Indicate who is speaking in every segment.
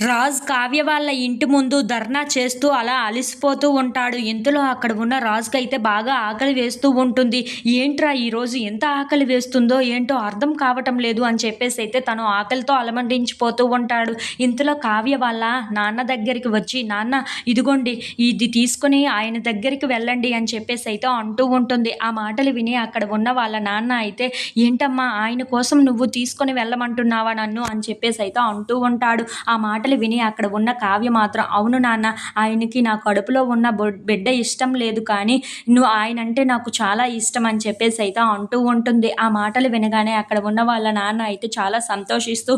Speaker 1: రాజ్ కావ్య వాళ్ళ ఇంటి ముందు ధర్నా చేస్తూ అలా అలసిపోతూ ఉంటాడు. ఇంతలో అక్కడ ఉన్న రాజుకి అయితే బాగా ఆకలి వేస్తూ ఉంటుంది. ఏంట్రా ఈరోజు ఎంత ఆకలి వేస్తుందో ఏంటో అర్థం కావటం లేదు అని చెప్పేసి అయితే తను ఆకలితో అలమండించిపోతూ ఉంటాడు. ఇంతలో కావ్య వాళ్ళ నాన్న దగ్గరికి వచ్చి నాన్న ఇదిగోండి ఇది తీసుకొని ఆయన దగ్గరికి వెళ్ళండి అని చెప్పేసి అయితే అంటూ ఉంటుంది. ఆ మాటలు విని అక్కడ ఉన్న వాళ్ళ నాన్న అయితే ఏంటమ్మా ఆయన కోసం నువ్వు తీసుకొని వెళ్ళమంటున్నావా నన్ను? అని చెప్పేసి అయితే అంటూ ఉంటాడు. ఆ మాటలు విని అక్కడ ఉన్న కావ్య మాత్రం అవును నాన్న ఆయనకి నా కడుపులో ఉన్న బిడ్డ ఇష్టం లేదు కానీ నువ్వు ఆయన అంటే నాకు చాలా ఇష్టం అని చెప్పేసి అయితే అంటూ ఉంటుంది. ఆ మాటలు వినగానే అక్కడ ఉన్న వాళ్ళ నాన్న అయితే చాలా సంతోషిస్తూ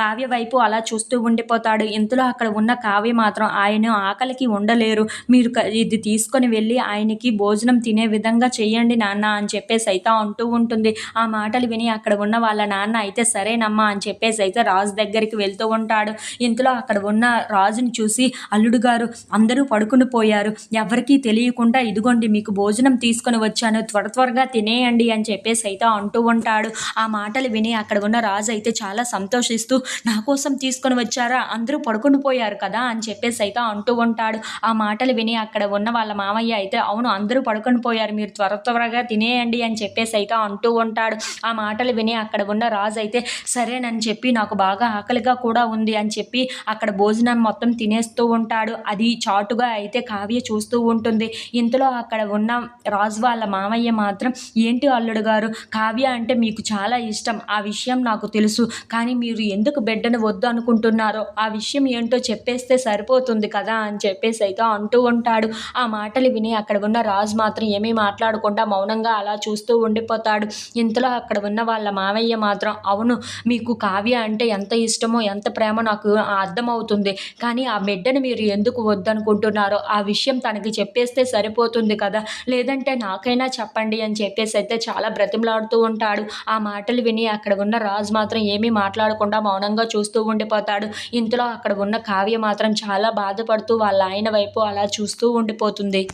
Speaker 1: కావ్య వైపు అలా చూస్తూ ఉండిపోతాడు. ఇంతలో అక్కడ ఉన్న కావ్య మాత్రం ఆయన ఆకలికి ఉండలేరు. మీరు ఇది తీసుకొని వెళ్ళి ఆయనకి భోజనం తినే విధంగా చేయండి నాన్న అని చెప్పేసి అయితే అంటూ ఉంటుంది. ఆ మాటలు విని అక్కడ ఉన్న వాళ్ళ నాన్న అయితే సరేనమ్మా అని చెప్పేసి అయితే రాజు దగ్గరికి వెళ్తూ ఉంటాడు. ఇంతలో అక్కడ ఉన్న రాజుని చూసి అల్లుడు గారు అందరూ పడుకుని పోయారు. ఎవరికీ తెలియకుండా ఇదిగోండి మీకు భోజనం తీసుకొని వచ్చాను. త్వర త్వరగా తినేయండి అని చెప్పేసి అయితే అంటూ ఉంటాడు. ఆ మాటలు విని అక్కడ ఉన్న రాజు అయితే చాలా సంతోషిస్తూ నా కోసం తీసుకొని వచ్చారా? అందరూ పడుకుని పోయారు కదా అని చెప్పేసి అయితే అంటూ ఉంటాడు. ఆ మాటలు విని అక్కడ ఉన్న వాళ్ళ మామయ్య అయితే అవును అందరూ పడుకొని పోయారు. మీరు త్వర త్వరగా తినేయండి అని చెప్పేసి అయితే అంటూ ఉంటాడు. ఆ మాటలు విని అక్కడ ఉన్న రాజు అయితే సరేనని చెప్పి నాకు బాగా ఆకలిగా కూడా ఉంది అని చెప్పి అక్కడ భోజనం మొత్తం తినేస్తూ ఉంటాడు. అది చాటుగా అయితే కావ్య చూస్తూ ఉంటుంది. ఇంతలో అక్కడ ఉన్న రాజు వాళ్ళ మామయ్య మాత్రం ఏంటి అల్లుడు గారు? కావ్య అంటే మీకు చాలా ఇష్టం. ఆ విషయం నాకు తెలుసు. కానీ మీరు ఎందుకు బిడ్డను వద్దు అనుకుంటున్నారో? ఆ విషయం ఏంటో చెప్పేస్తే సరిపోతుంది కదా? అని చెప్పేసి అయితే అంటూ ఉంటాడు. ఆ మాటలు విని అక్కడ ఉన్న రాజు మాత్రం ఏమీ మాట్లాడకుండా మౌనంగా అలా చూస్తూ ఉండిపోతాడు. ఇంతలో అక్కడ ఉన్న వాళ్ళ మామయ్య మాత్రం అవును మీకు కావ్య అంటే ఎంత ఇష్టమో ఎంత ప్రేమ నాకు అర్థమవుతుంది. కానీ ఆ బిడ్డను మీరు ఎందుకు వద్దనుకుంటున్నారో ఆ విషయం తనకి చెప్పేస్తే సరిపోతుంది కదా. లేదంటే నాకైనా చెప్పండి అని చెప్పేసి అయితే చాలా బ్రతిమలాడుతూ ఉంటాడు. ఆ మాటలు విని అక్కడ ఉన్న రాజు మాత్రం ఏమీ మాట్లాడకుండా మౌనంగా చూస్తూ ఉండిపోతాడు. ఇంతలో అక్కడ ఉన్న కావ్య మాత్రం చాలా బాధపడుతూ వాళ్ళ ఆయన వైపు అలా చూస్తూ ఉండిపోతుంది.